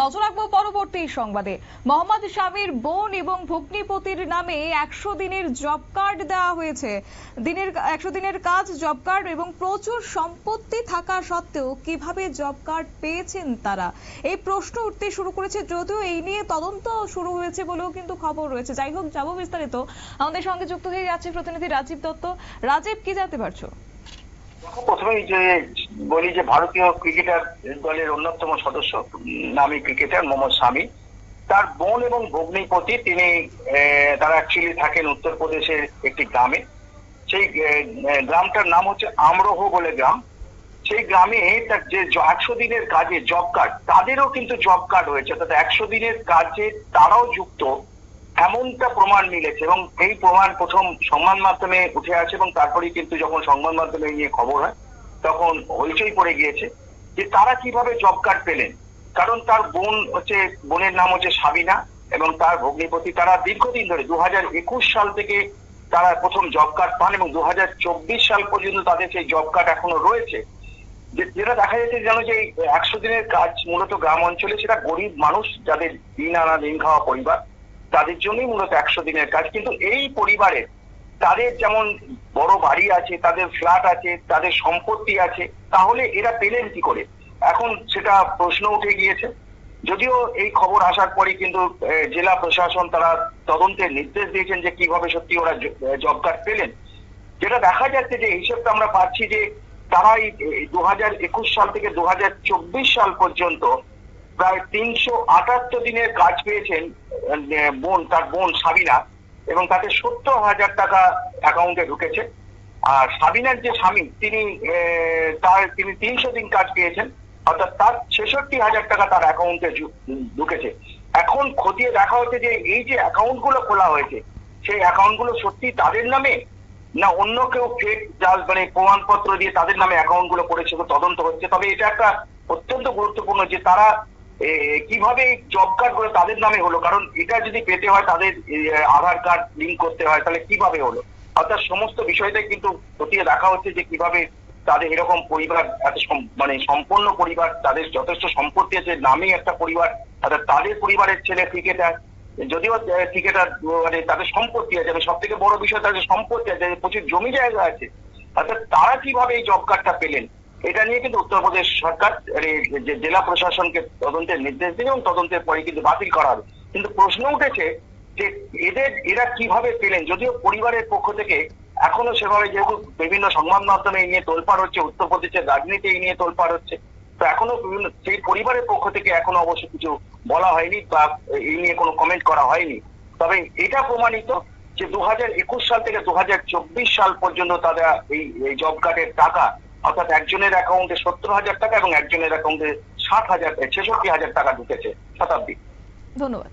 নজর রাখব পরবর্তী সংবাদে। মোহাম্মদ স্বামীর বোন এবং ভগ্নিপতির নামে একশো দিনের জব কার্ড দেওয়া হয়েছে। দিনের, একশো দিনের কাজ, জব কার্ড এবং প্রচুর সম্পত্তি থাকা সত্ত্বেও কীভাবে জব কার্ড পেয়েছেন তারা? এই প্রশ্ন উঠতে শুরু করেছে যদিও এই নিয়ে তদন্ত শুরু হয়েছে বলেও কিন্তু খবর রয়েছে। যাই হোক, যাব বিস্তারিত। আমাদের সঙ্গে যুক্ত হয়ে যাচ্ছে প্রতিনিধি রাজীব দত্ত। রাজীব, কি জানতে পারছ? প্রথমেই যে বলি যে ভারতীয় ক্রিকেটার দলের অন্যতম সদস্য, নামী ক্রিকেটার মোহাম্মদ শামি। তার বোন এবং ভগ্নিপতি তিনি তারা অ্যাকচুয়ালি থাকেন উত্তরপ্রদেশের একটি গ্রামে। সেই গ্রামটার নাম হচ্ছে আমরোহ বলে গ্রাম। সেই গ্রামে তার যে একশো দিনের কাজে জব কার্ড, তাদেরও কিন্তু জব কার্ড হয়েছে। অর্থাৎ একশো দিনের কাজে তারাও যুক্ত, এমনটা প্রমাণ মিলেছে এবং এই প্রমাণ প্রথম সংবাদ মাধ্যমে উঠে আসে এবং তারপরেই কিন্তু যখন সংবাদ মাধ্যমে নিয়ে খবর হয় তখন হইচই পড়ে গিয়েছে যে তারা কীভাবে জব কার্ড পেলেন। কারণ তার বোন হচ্ছে, বোনের নাম হচ্ছে সাবিনা এবং তার ভগ্নিপতি তারা দীর্ঘদিন ধরে দু হাজার একুশ সাল থেকে তারা প্রথম জব কার্ড পান এবং দু হাজার চব্বিশ সাল পর্যন্ত তাদের সেই জব কার্ড এখনও রয়েছে। যেটা দেখা যাচ্ছে যেন যে একশো দিনের কাজ মূলত গ্রাম অঞ্চলে সেটা গরিব মানুষ যাদের দিন আনা, দিন খাওয়া পরিবার, তাদের জন্যই মূলত একশো দিনের কাজ। কিন্তু এই পরিবারে তাদের যেমন বড় বাড়ি আছে, তাদের ফ্ল্যাট আছে, তাদের সম্পত্তি আছে, তাহলে এরা পেলেন কি করে? এখন সেটা প্রশ্ন উঠে গিয়েছে। যদিও এই খবর আসার পরে কিন্তু জেলা প্রশাসন তারা তদন্তের নির্দেশ দিয়েছেন যে কীভাবে সত্যি ওরা জব কার্ড পেলেন। যেটা দেখা যাচ্ছে যে হিসেবটা আমরা পাচ্ছি যে তারা এই দু হাজার একুশ সাল থেকে দু হাজার চব্বিশ সাল পর্যন্ত প্রায় তিনশো আটাত্তর দিনের কাজ পেয়েছেন বোন, তার বোন সাবিনা। এবং তাতে সত্তর হাজার টাকা অ্যাকাউন্টে ঢুকেছে। আর সাবিনার যে স্বামী, তিনি তার, তিনি তিনশো দিন কাজ পেয়েছেন, অর্থাৎ তার ছেষট্টি হাজার টাকা তার অ্যাকাউন্টে ঢুকেছে। এখন খতিয়ে দেখা হচ্ছে যে এই যে অ্যাকাউন্টগুলো খোলা হয়েছে, সেই অ্যাকাউন্টগুলো সত্যি তাদের নামে? না অন্য কেউ ফেক জাল মানে প্রমাণপত্র দিয়ে তাদের নামে অ্যাকাউন্টগুলো করেছে, তদন্ত হচ্ছে? তবে এটা একটা অত্যন্ত গুরুত্বপূর্ণ যে তারা কীভাবে জব কার্ড করে তাদের নামে হলো? কারণ এটা যদি পেতে হয়, তাদের আধার কার্ড লিঙ্ক করতে হয়, তাহলে কীভাবে হলো? অর্থাৎ সমস্ত বিষয়টাই কিন্তু খতিয়ে দেখা হচ্ছে যে কীভাবে তাদের এরকম পরিবার, এত মানে সম্পূর্ণ পরিবার, তাদের যথেষ্ট সম্পত্তি আছে, নামে একটা পরিবার, অর্থাৎ তাদের পরিবারের ছেলে ক্রিকেটার যদিও ক্রিকেটার মানে তাদের সম্পত্তি আছে সব থেকে বড় বিষয় তাদের সম্পত্তি আছে প্রচুর জমি জায়গা আছে। অর্থাৎ তারা কীভাবে এই জব কার্ডটা পেলেন? এটা নিয়ে কিন্তু উত্তরপ্রদেশ সরকার এর যে জেলা প্রশাসনকে তদন্তের নির্দেশ দিন এবং তদন্তের পরে কিন্তু বাতিল করা হবে। কিন্তু প্রশ্ন উঠেছে যে এদের, এরা কীভাবে পেলেন? যদিও পরিবারের পক্ষ থেকে এখনও সেভাবে যেহেতু বিভিন্ন সংবাদ মাধ্যমে এই নিয়ে তোলপাড় হচ্ছে, উত্তরপ্রদেশের রাজনীতি এই নিয়ে তোলপাড় হচ্ছে, তো এখনও বিভিন্ন, সেই পরিবারের পক্ষ থেকে এখনও অবশ্য কিছু বলা হয়নি বা এই নিয়ে কোনো কমেন্ট করা হয়নি। তবে এটা প্রমাণিত যে দু সাল থেকে দু হাজার চব্বিশ সাল পর্যন্ত তারা এই জব কার্ডের টাকা অর্থাৎ একজনের অ্যাকাউন্টে সত্তর হাজার টাকা এবং একজনের অ্যাকাউন্টে ষাট হাজার, ছেষট্টি হাজার টাকা ঢুকেছে শতাব্দী ধন্যবাদ।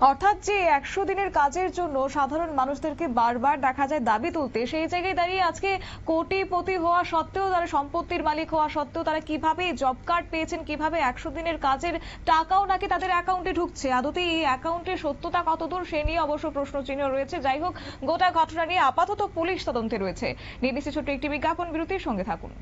অর্থাৎ যে একশো দিনের কাজের জন্য সাধারণ মানুষদেরকে বারবার দেখা যায় দাবি তুলতে, সেই জায়গায় দাঁড়িয়ে আজকে কোটিপতি হওয়া সত্ত্বেও, তারা সম্পত্তির মালিক হওয়া সত্ত্বেও তারা কীভাবে জব কার্ড পেয়েছেন, কীভাবে একশো দিনের কাজের টাকাও নাকি তাদের অ্যাকাউন্টে ঢুকছে? আদতে এই অ্যাকাউন্টের সত্যতা কতদূর সে নিয়ে অবশ্য প্রশ্ন চিহ্ন রয়েছে। যাই হোক, গোটা ঘটনা নিয়ে আপাতত পুলিশ তদন্তে রয়েছে। নির্দিষ্ট ছোট্ট একটি বিজ্ঞাপন বিরতির সঙ্গে থাকুন।